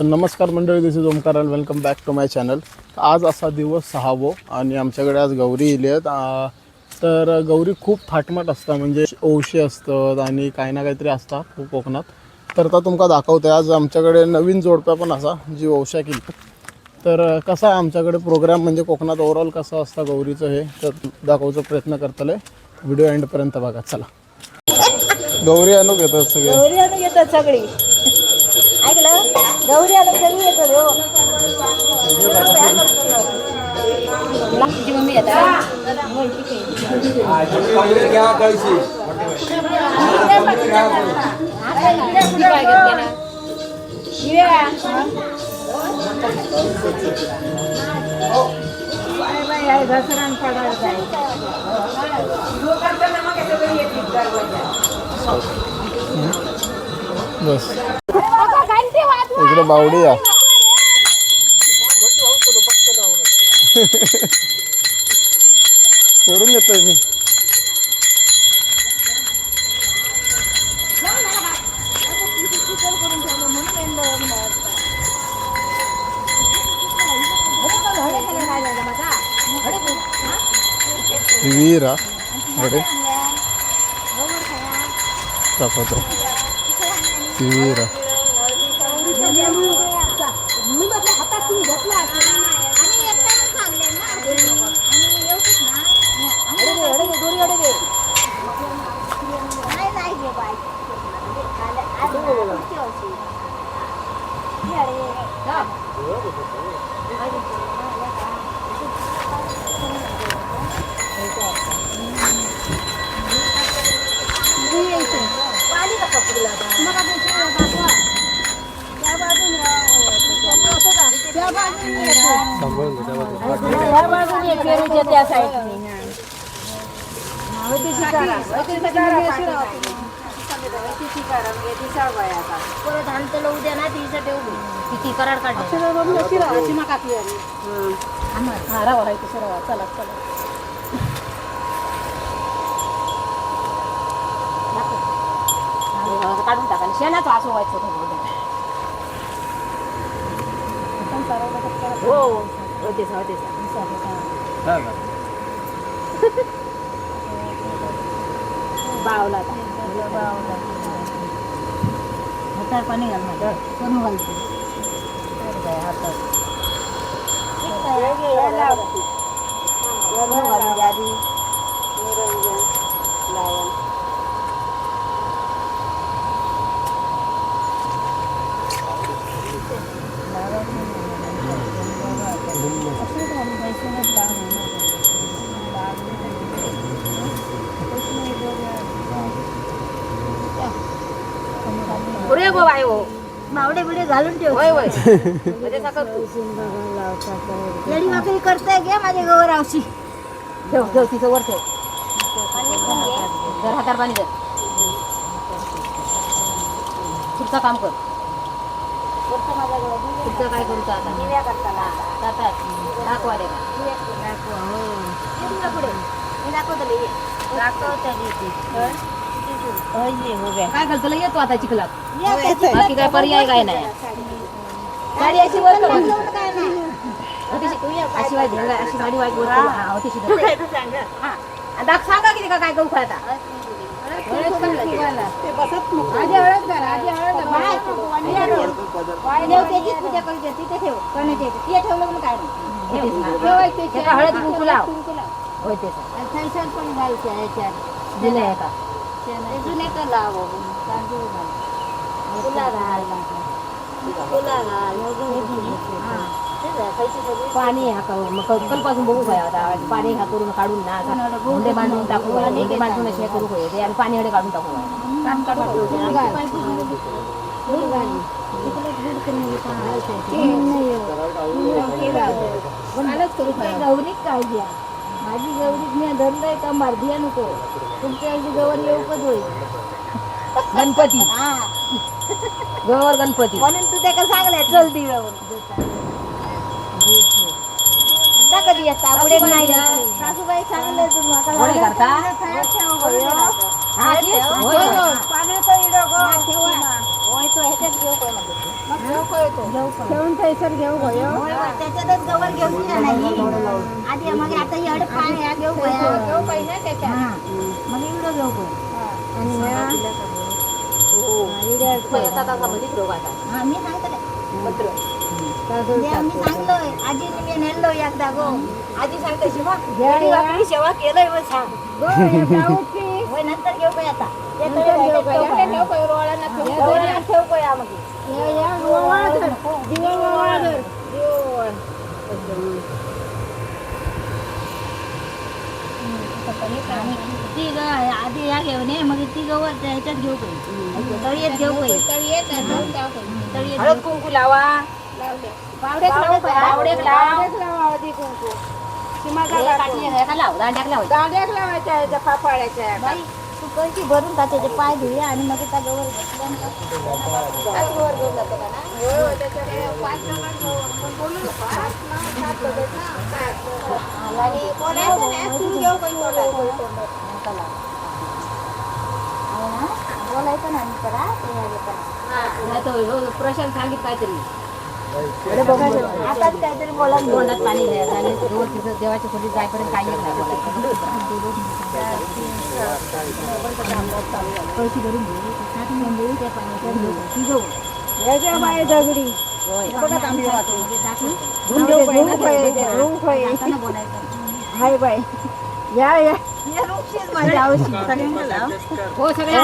तर नमस्कार मंडळी this is Omkar and welcome back to my channel आज असा दिवस सहावो आणि आमच्याकडे आज गौरी येली आहेत. तर गौरी खूप थाटमाट असतात म्हणजे ओशी असतात आणि काही ना काहीतरी असतात खूप कोकणात. तर आता तुमका दाखवते आज आमच्याकडे नवीन जोडप्या पण असा जी ओशा केली. तर कसा आहे आमच्याकडे प्रोग्राम म्हणजे कोकणात ओव्हरऑल कसं असतं गौरीचं हे तर दाखवचा प्रयत्न करतले व्हिडिओ एंडपर्यंत बघा चला. गौरी आणू घेतात सगळे. गौरी आणून येतात सगळी. ऐकलं गौरी आणून सगळी येतात हो तुझी मम्मी येतात घसरण पडायचं बस इकडे बावडी या करून देतोय मी वीरा अरे दाखवतो वीरा ह्या बाजूने पेरूच्या त्या साईडने परत आणतं उद्या ना तिचं ठेवू किती कराड काढले काढून टाका. शेणाचं असं व्हायचं हो होतेच होतेच. बावला हातात पाणी घाल ना करून घालते. पुरे गो बाय हो मावडे बिडे घालून ठेव. होय होय. येडी वाकडी करताय घे माझ्या गवर आवशी ठेव ठेव तिचं वर ठेव. जर हातार पाणी जर पुढचं काम कर. पुढचं काय करूचं आता? दाखवा दे पुढे. मी दाखवतो काय करतो येतो आता चिखलात. बाकी काय पर्याय काय नाही. गाडी अशी वर कर. अशी वाईट अशी गाडी वाईट वर. हा. हा. दाख सांगा किती काय करू आता. हळद. आधी आधी पूजा करू. ठेव. करण्याची ठेवलं काय कुंकू लाव? होय त्याचा पण घालते याच्यात. दिलं आहे का? जुने लाव फुला घाल फुला घाल पाणी हा मग कलपासून बघू काय आता पाणी हा करून काढून ना हुंडे बांधून टाकू हुंडे बांधून असे हे करू होय आणि पाणी हडे काढून टाकू गौरी काय द्या माझी गौरी मी धरलंय का मारदिया नको. तुमच्या अगदी गौर येऊकच होईल. गणपती. गौर गणपती. म्हणून तू त्या सांगलाय चल दिव्यावर कधी येता पुढे नाही सासूबाई चांगलं तुम्ही करता हा, तेच. होय, तो ह्याच्यात घेऊ कोण ठेवून थंयसर घेऊ गयो त्याच्यातच गवर घेऊन या नाही आधी मग आता एवढं पाणी आहे, घेऊ गया. घेऊ पहिला त्याच्यात हा. मग इकडं घेऊ गो आणि ह्या हा मी सांगतले मी सांगलोय आजीने मी नेलोय एकदा गो आजी सांगते शिवा सेवा केलंय सांग गो, ह्या. होय नंतर घेऊ काय आता ठेव गया. काय. ठेव. हे मग या, ती आधी घेऊन ये मग ती गवर ह्याच्यात घेऊ तळीत घेऊ. तळीत हळद कुंकू लावा लावले. पावडेच लावू? पावडेच लाव हळदी कुंकू. सीमाचा काढू. काठी आहे का लाव दांड्याक लाव दांड्याक लावायच्या तू कळशी भरून टाकायचे पाय धुया आणि मग त्या गवर त्याच वर घेऊन जातो का ना? हो, हो, त्याच्याकडे पाच जणांना घेऊ. आपण बोलू नको, हा? ना, सात लोकं आहेत ना, सात. आणि बोलायचं नाही, तू घेऊ काही बोलायचं. बोलायचं ना मी करा ते हे करा. प्रशांत सांगित काहीतरी आताच काहीतरी बोला तोंडात पाणी द्यायचं आणि रोज तिथं देवाच्या खोलीत जायपर्यंत काही येत नाही बोलायचं. घेऊ. हाय. या या. हो सगळ्या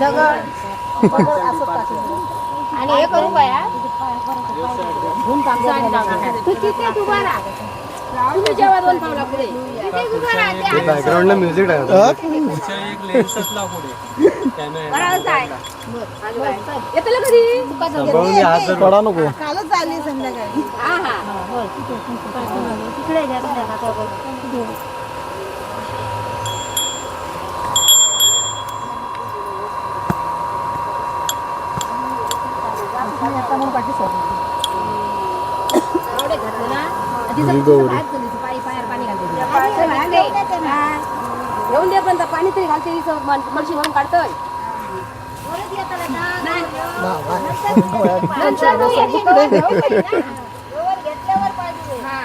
दगड. आणि हे ते आम्ही बॅकग्राऊंडला म्युझिक बराबर आहे. पडा नको. कालच आली संध्याकाळी हा हा तिकडे घ्या तिकडे घ्या. आवडे घातलं ना ही तिचं गौरी. भात झाली, ती पायी पायावर पाणी घालते आधी भांडे येते ना. घेऊन दे पण पाणी तरी घालते मडशी भरून काढतोय. हा.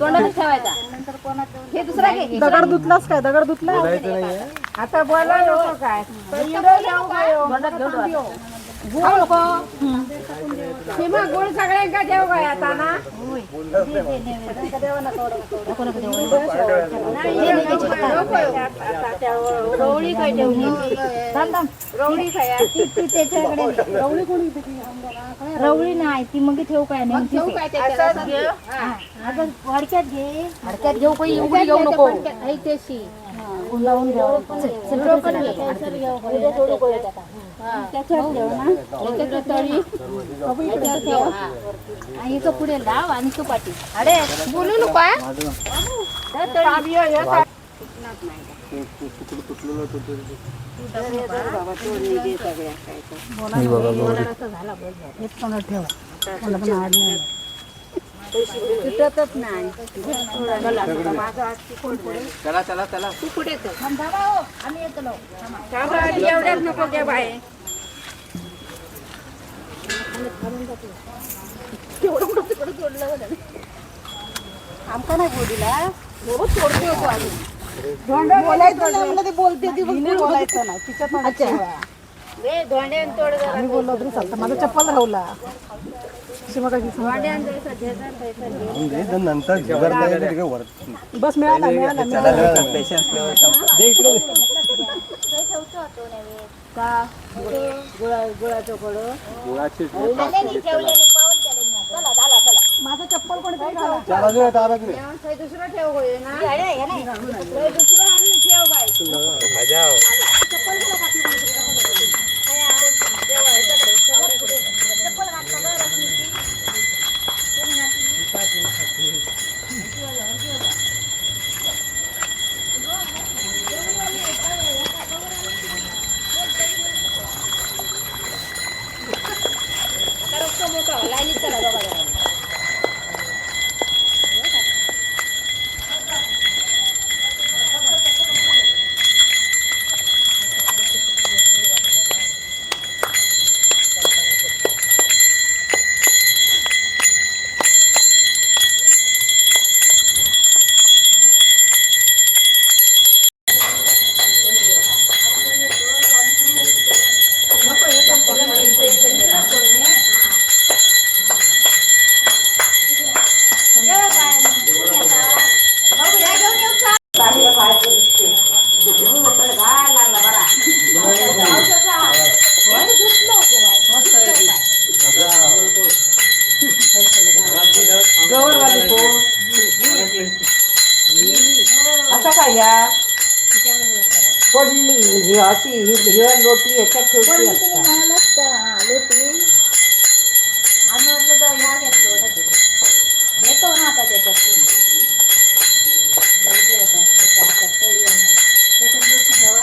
तोंडातच ठेवायचा. हे दुसरा घे. दगड धुतलास काय? दगड धुतला आता बोला नको काय. सीमा गुळ सगळ्यांका देऊ काय आता ना? रवळी काय ठेवली रवळी काय ती ती त्याच्याकडे रवळी कोणी रवळी नाही. ती मग ठेवू काय नाही. हा. अगं वडक्यात घे. हडक्यात घेऊ काही उघडी घेऊ नको. ऐतेशी. लावून घ्यावं ठेव ठेव. इथं पुढे लाव आणि तू पाठी अरे बोलू नको हा? चावी आहे, हे काय? ही बघा गौरी सुटतच नाही. चला चला तू हो, आम्ही येतो लो. थांबा, आधी एवढ्याच नको घे बाई. आमका नाही बोलला बोलायचं नाही मला ते बोलते ती फक्त बोलायचं नाही तिच्यात आम्ही बोललो तरी चालतं. माझा चप्पल राहुला. नंतर बस मिळाला मिळाला पैसे. गुळाची माझा चप्पल कोणीतरी दुसरं ठेव होय ना? दुसरं आणि ठेव बाई. चांगलं गौरवाली कोण? असं काय या पडली ही अशी ही ही लोटी ह्याच्यात ठेवली असतात आम्ही म्हटलं तर ह्या घेतलं होतं ते. घेतो ना आता त्याच्यात तुम्ही. त्याच्यात लोटी ठेवा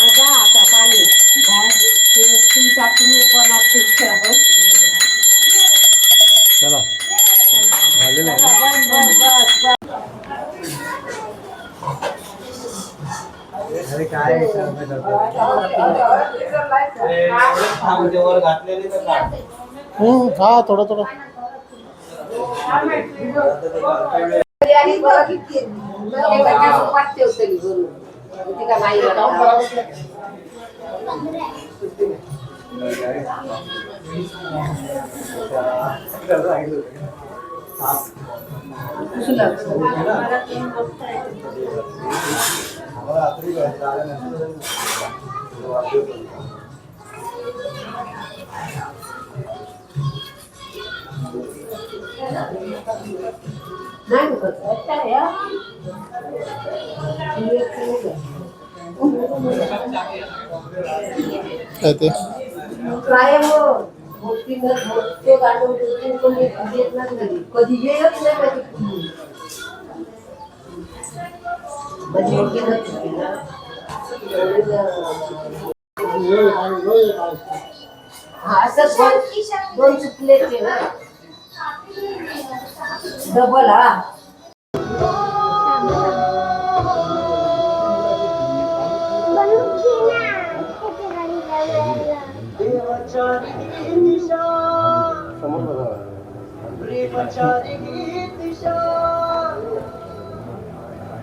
आता आता पाणी तुमच्या तुम्ही कोणात चला झालेलं आहे बस बस बस अरे काय वर घातलेली तर काय हम्म, खा थोडं थोडं. ते? काय हो? मोठे कधी येत नाही. कधी हा, असं दोन चुकले ते डबल हा समोर बघा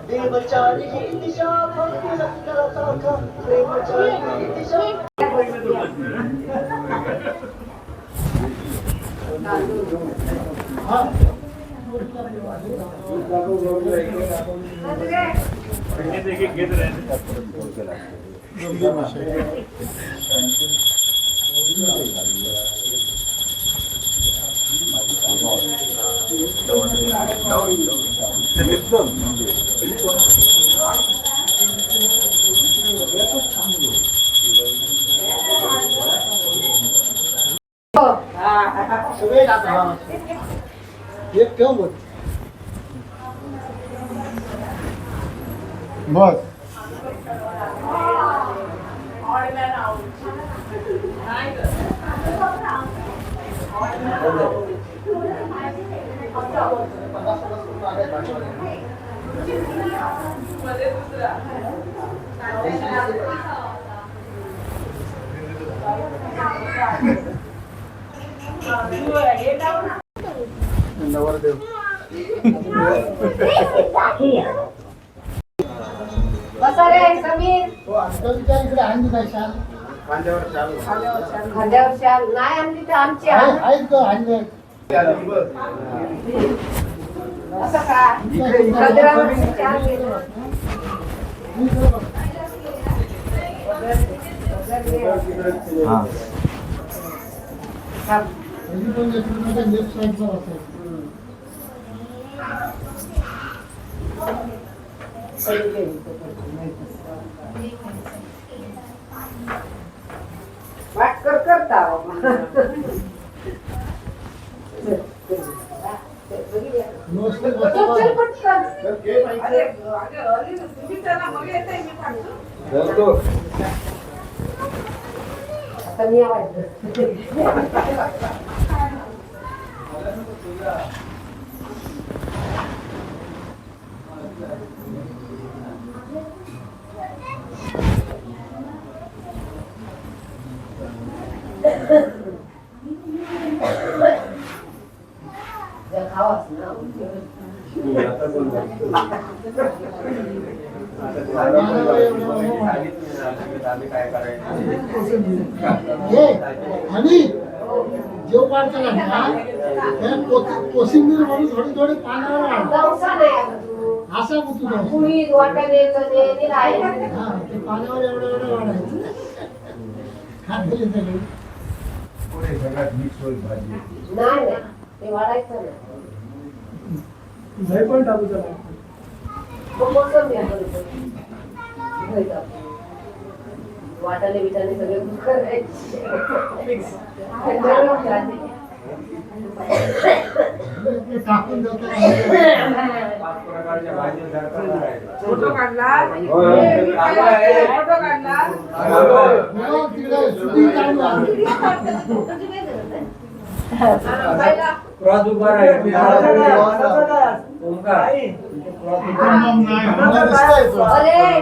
गंभीर विषय एक ठेव बघ बस सगळे जात रे समीर हो बघ इकडे आणली शाल खांद्यावर शाल खांद्यावर शाल नाही आणली तर आमची आहे आण. आहेत का आणले असं का गजरावरची शाल घेतो. हा. लेफ्ट साईडला बसायचं वाट कर करता नमस्ते चल चल बसा पटकन आता मी आवाज खावाच ना हे आणि जेव पाडताना ना त्या को- कोशिंबीर म्हणून थोडी थोडी पानावर. असा कुतू जाऊ कुणी वाटाणे चणे ते आहे हा ते पानावर एवढं एवढं वाढायचं खात गेले सगळे. नाही नाही ते वाढायचं नाही नाही पण टाकू त्याला मग मोसंबी आपण घरी टाकू. वाटाणे बिटाणे सगळे बुक करायचे गरम करायचे. ते टाकून देतो फोटो काढला फोटो काढला हो, क्रॉस उभा ओंकार आम्हाला दिसतंय तो. अरे.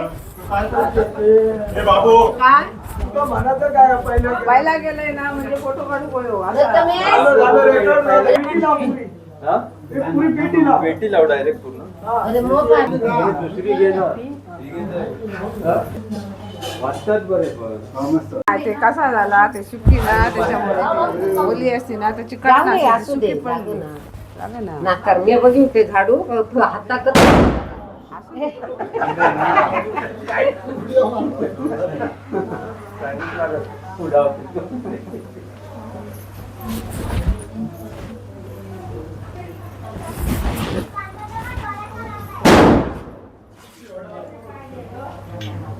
काय पहिला गेलाय ना म्हणजे फोटो काढू पेटी लाव डायरेक्ट पूर्ण. दुसरी घे ना. वाचतात बरे पण. ते कसा झाला ते सुकी ना त्याच्यामुळे. ओली असते ना त्याची जाऊ दे, असू दे, लागू पण ना. लागेल ना. नाकार मी बघीन ते झाडू हातात पिशी दिली आणि बापाला. हा,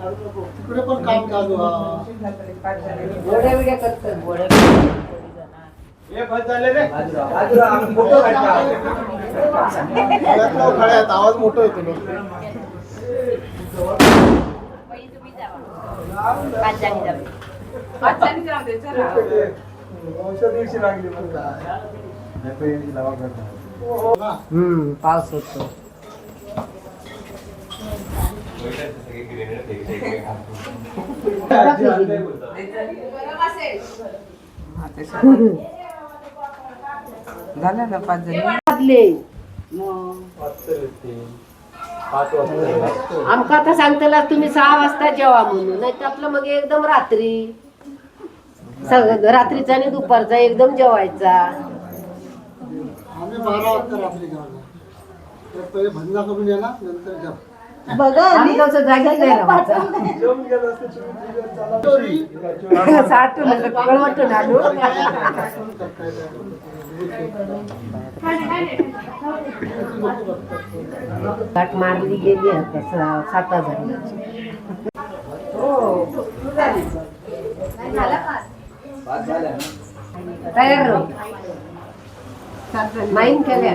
तिकडे पण काम चालू आहे. गोड्या बिड्या करतात गोड्या खळ्यात आवाज मोठा येतो ना पाचशेने जाऊ दे चला हम्म पाऊस होतो. हा. झालं ना पाच जण आमका आता सांगताला तुम्ही सहा वाजता जेवा म्हणून नाही तर आपलं मग एकदम रात्री सग- रात्रीचा आणि दुपारचा एकदम जेवायचा आम्ही बारा वाजता रात्री जेवणार तर पहिले भंजा करून येणार नंतर जेव आम्ही तसं जागीच नाही. साठून आलं, कळवटून आलो. गाठ मारली गेली आता स- सात हजार हो. तयार. माईन केल्या.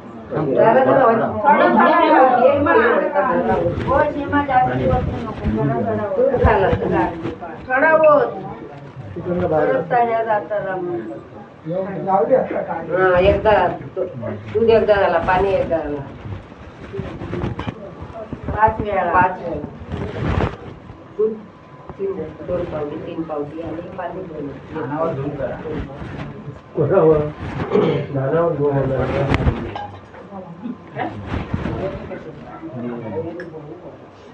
हा एकदा दूध एकदा झाला पाणी एकदा झाला पाच वेळा. पाच वेळा दूध तीन दोन पावटी तीन पावटी आणि पाणी दोन धानावर धुवून करा बघ, बोलू बरोबर, नका. बघा. बोलू नका. करत नाही काय मोज हा. गेल्या संसारी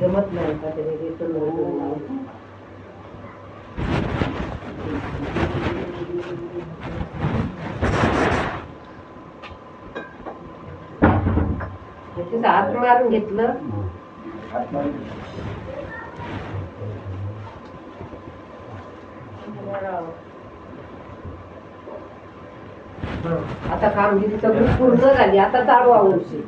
जमत नाही का तरी मारून घेतलं. आता कामगिरी सगळी पूर्ण झाली आता चालू आवडशी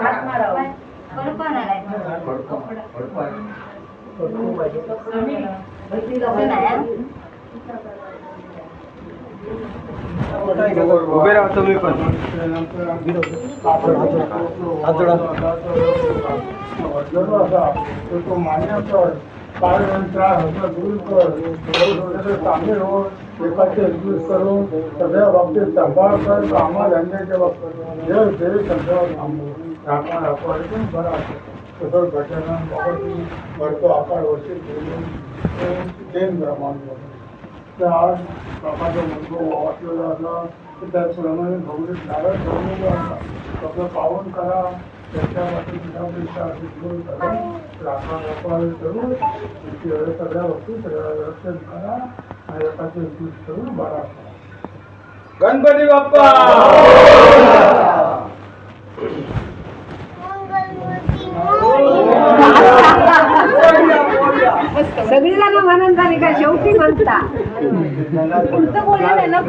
हात मारावा. फडकं, फडकं आहे. उभे राहा तुम्ही पण तो मान्य कर पाळयंत्रा हसं दूर कर थोडं चांगले हो एकाचे एकजूट करून सगळ्या बाबतीत सांभाळ कर कामाधंद्याच्या बाबतीत जय जय सगळं राखा राखा एकदम बरा तसं गजानन बाबाजी करतो आपण वर्षी जैन ब्रह्मांड तर आज बाबाचा मुलगा वाचलेला असला तर त्याप्रमाणे भौगोलिक नारळ ठेवलेला असला सगळं पावन करा त्याच्यापासून पिठापेक्षा घेऊन करा राखा राखा करून त्याची सगळ्या वस्तू सगळ्या रक्षण करा आणि एकाचे उपयोग करून बरा करा गणपती बाप्पा! सगळी जण म्हणून झाली का शेवटी म्हणता. पुढचं बोललं ना